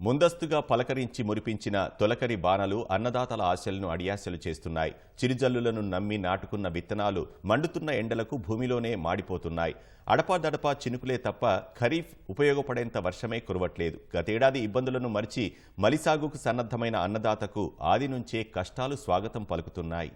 ముందస్తుగా పలకరించి మురిపించిన తొలకరి బాణలు అన్నదాతల ఆశలను అడియాశలు చేస్తున్నాయి. చిరుజల్లులను నమ్మి నాటుకున్న విత్తనాలు మండుతున్న ఎండలకు భూమిలోనే మాడిపోతున్నాయి. అడపాదడపా చినుకులే తప్ప ఖరీఫ్ ఉపయోగపడేంత వర్షమే కురవట్లేదు. గతేడాది ఇబ్బందులను మరిచి మలిసాగుకు సన్నద్ధమైన అన్నదాతకు ఆది నుంచే కష్టాలు స్వాగతం పలుకుతున్నాయి.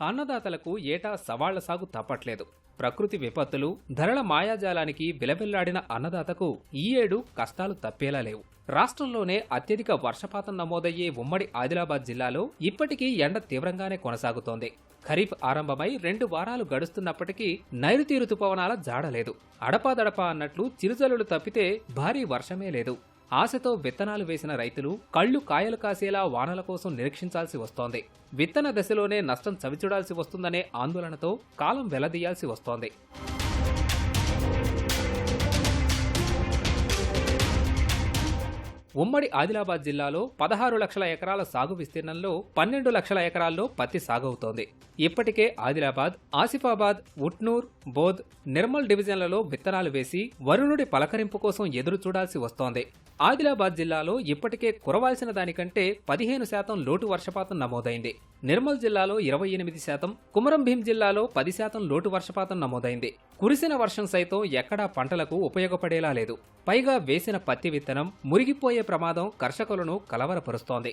అన్నదాతలకు ఏటా సవాళ్ళ సాగు తప్పట్లేదు. ప్రకృతి విపత్తులు ధరల మాయాజాలానికి విలవిల్లాడిన అన్నదాతకు ఈ ఏడు కష్టాలు తప్పేలా లేవు. రాష్ట్రంలోనే అత్యధిక వర్షపాతం నమోదయ్యే ఉమ్మడి ఆదిలాబాద్ జిల్లాలో ఇప్పటికీ ఎండ తీవ్రంగానే కొనసాగుతోంది. ఖరీఫ్ ఆరంభమై రెండు వారాలు గడుస్తున్నప్పటికీ నైరుతి రుతుపవనాల జాడలేదు అడపాదడపా అన్నట్లు చిరుజల్లులు తప్పితే భారీ వర్షమే లేదు. ఆశతో విత్తనాలు వేసిన రైతులు కళ్ళు కాయలు కాసేలా వానల కోసం నిరీక్షించాల్సి వస్తోంది. విత్తన దశలోనే నష్టం చవిచూడాల్సి వస్తుందనే ఆందోళనతో కాలం వెలదీయాల్సి వస్తోంది. ఉమ్మడి ఆదిలాబాద్ జిల్లాలో పదహారు లక్షల ఎకరాల సాగు విస్తీర్ణంలో పన్నెండు లక్షల ఎకరాల్లో పత్తి సాగవుతోంది. ఇప్పటికే ఆదిలాబాద్ ఆసిఫాబాద్ ఉట్నూర్ బోధ్ నిర్మల్ డివిజన్లలో విత్తనాలు వేసి వరుణుడి పలకరింపు కోసం ఎదురు చూడాల్సి వస్తోంది. ఆదిలాబాద్ జిల్లాలో ఇప్పటికే కురవాల్సిన దానికంటే పదిహేను శాతం లోటు వర్షపాతం నమోదైంది. నిర్మల్ జిల్లాలో ఇరవై ఎనిమిది శాతం కుమరం భీం జిల్లాలో పది శాతం లోటు వర్షపాతం నమోదైంది. కురిసిన వర్షం సైతం ఎక్కడా పంటలకు ఉపయోగపడేలా లేదు. పైగా వేసిన పత్తి విత్తనం మురిగిపోయే ప్రమాదం కర్షకులను కలవరపరుస్తోంది.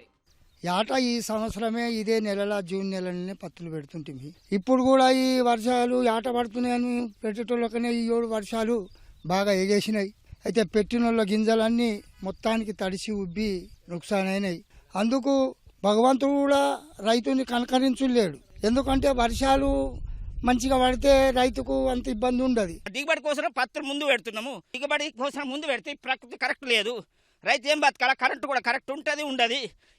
ఏట ఈ సంవత్సరమే ఇదే నెలల జూన్ నెలలోనే పత్తులు పెడుతుంటుంది ఇప్పుడు కూడా ఈ వర్షాలు ఏట పడుతున్నాయని పెట్టేటోళ్ళకనే ఈ ఏడు వర్షాలు బాగా ఎగేసినాయి. అయితే పెట్టినోళ్ళ గింజలన్నీ మొత్తానికి తడిసి ఉబ్బి నుక్సానైనాయి. అందుకు భగవంతుడు కూడా రైతుని కనకరించులేడు. ఎందుకంటే వర్షాలు మంచిగా పడితే రైతుకు అంత ఇబ్బంది ఉండదు. దిగుబడి కోసం పత్రం ముందు పెడుతున్నాము. దిగుబడి కోసం ముందు పెడితే ప్రకృతి కరెక్ట్ లేదు. రైతు ఏం బతకాల? కరెంటు కూడా కరెక్ట్ ఉంటుంది ఉండదు.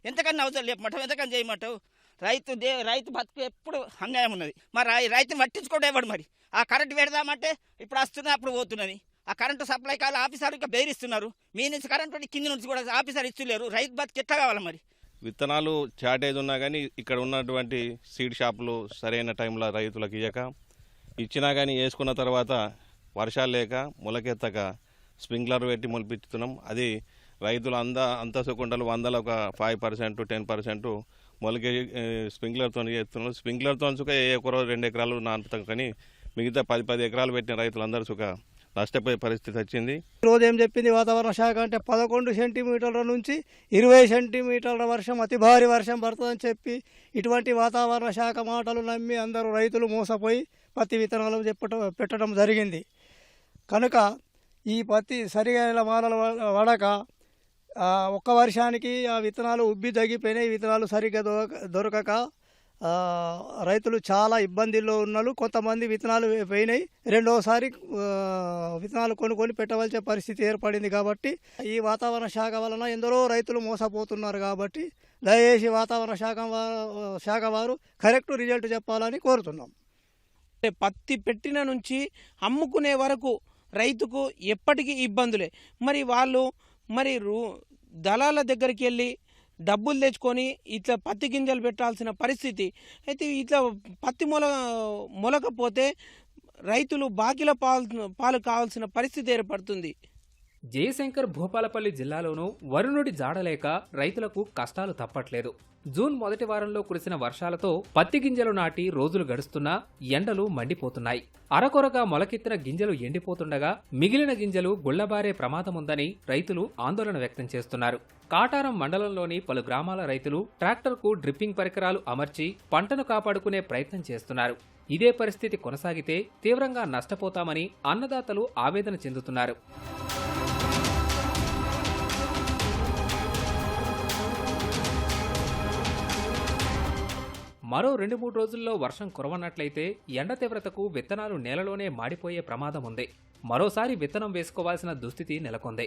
ఎంతకన్నా అవసరం లేపమంటావు ఎంతకన్నా చేయమంటావు? రైతు దే రైతు బతుకు ఎప్పుడు అన్యాయం ఉన్నది. మరి రై- రైతుని పట్టించుకోవడం ఎవడు మరి? ఆ కరెంటు పెడదామంటే ఇప్పుడు వస్తుంది అప్పుడు పోతున్నది. ఆ కరెంటు సప్లై కాల ఆఫీసర్ ఇంకా బెదిరిస్తున్నారు. మీ నుంచి కరెంటు కింద నుంచి కూడా ఆఫీసర్ ఇస్తులేరు రైతు బతుకు ఎట్లా కావాలి మరి? విత్తనాలు షార్టేజ్ ఉన్నా కానీ ఇక్కడ ఉన్నటువంటి సీడ్ షాపులు సరైన టైంలో రైతులకు ఇవ్వక ఇచ్చినా కానీ వేసుకున్న తర్వాత వర్షాలు లేక మొలకెత్తక స్ప్రింక్లర్ పెట్టి మొలిపించుతున్నాం అది రైతులు అంద అంతసుకుంటలు వందల ఒక ఫైవ్ పర్సెంట్ టెన్ పర్సెంట్ మొలకే స్ప్రింక్లర్తో చేస్తున్నారు. స్ప్రింక్లర్తో సుఖ ఏ ఎకరో రెండు ఎకరాలు నాటుతాం కానీ మిగతా పది పది ఎకరాలు పెట్టిన రైతులందరూ సుఖ నష్టపోయే పరిస్థితి వచ్చింది. రోజు ఏం చెప్పింది? వాతావరణ శాఖ అంటే పదకొండు సెంటీమీటర్ల నుంచి ఇరవై సెంటీమీటర్ల వర్షం అతి భారీ వర్షం పడుతుందని చెప్పి ఇటువంటి వాతావరణ శాఖ మాటలు నమ్మి అందరూ రైతులు మోసపోయి పత్తి విత్తనాలు చెప్పటం పెట్టడం జరిగింది. కనుక ఈ పత్తి సరిగైన వానలు వడక పడక ఒక్క వర్షానికి ఆ విత్తనాలు ఉబ్బి తగ్గిపోయినాయి. విత్తనాలు సరిగ్గా దొరక దొరకక రైతులు చాలా ఇబ్బందుల్లో ఉన్నారు కొంతమంది విత్తనాలు పోయినాయి. రెండోసారి విత్తనాలు కొనుక్కొని పెట్టవలసిన పరిస్థితి ఏర్పడింది కాబట్టి ఈ వాతావరణ శాఖ వలన ఎందరో రైతులు మోసపోతున్నారు కాబట్టి దయచేసి వాతావరణ శాఖ శాఖ వారు కరెక్ట్ రిజల్ట్ చెప్పాలని కోరుతున్నాం. అంటే పత్తి పెట్టిన నుంచి అమ్ముకునే వరకు రైతుకు ఎప్పటికీ ఇబ్బందులే. మరి వాళ్ళు మరి రూ దళాల దగ్గరికి వెళ్ళి డబ్బులు తెచ్చుకొని ఇట్లా పత్తి గింజలు పెట్టాల్సిన పరిస్థితి. అయితే ఇట్లా పత్తి మొల మొలకపోతే రైతులు బాకిల పాలు పాలు కావాల్సిన పరిస్థితి ఏర్పడుతుంది. జయశంకర్ భూపాలపల్లి జిల్లాలోనూ వరుణుడి జాడలేక రైతులకు కష్టాలు తప్పట్లేదు. జూన్ మొదటి వారంలో కురిసిన వర్షాలతో పత్తి గింజలు నాటి రోజులు గడుస్తున్నా ఎండలు మండిపోతున్నాయి. అరకొరగా మొలకెత్తిన గింజలు ఎండిపోతుండగా మిగిలిన గింజలు గుళ్ళబారే ప్రమాదముందని రైతులు ఆందోళన వ్యక్తం చేస్తున్నారు. కాటారం మండలంలోని పలు గ్రామాల రైతులు ట్రాక్టర్కు డ్రిప్పింగ్ పరికరాలు అమర్చి పంటను కాపాడుకునే ప్రయత్నం చేస్తున్నారు. ఇదే పరిస్థితి కొనసాగితే తీవ్రంగా నష్టపోతామని అన్నదాతలు ఆవేదన చెందుతున్నారు. మరో రెండు మూడు రోజుల్లో వర్షం కురవనట్లయితే ఎండ తీవ్రతకు విత్తనాలు నేలలోనే మాడిపోయే ప్రమాదం ఉంది. మరోసారి విత్తనం వేసుకోవాల్సిన దుస్థితి నెలకొంది.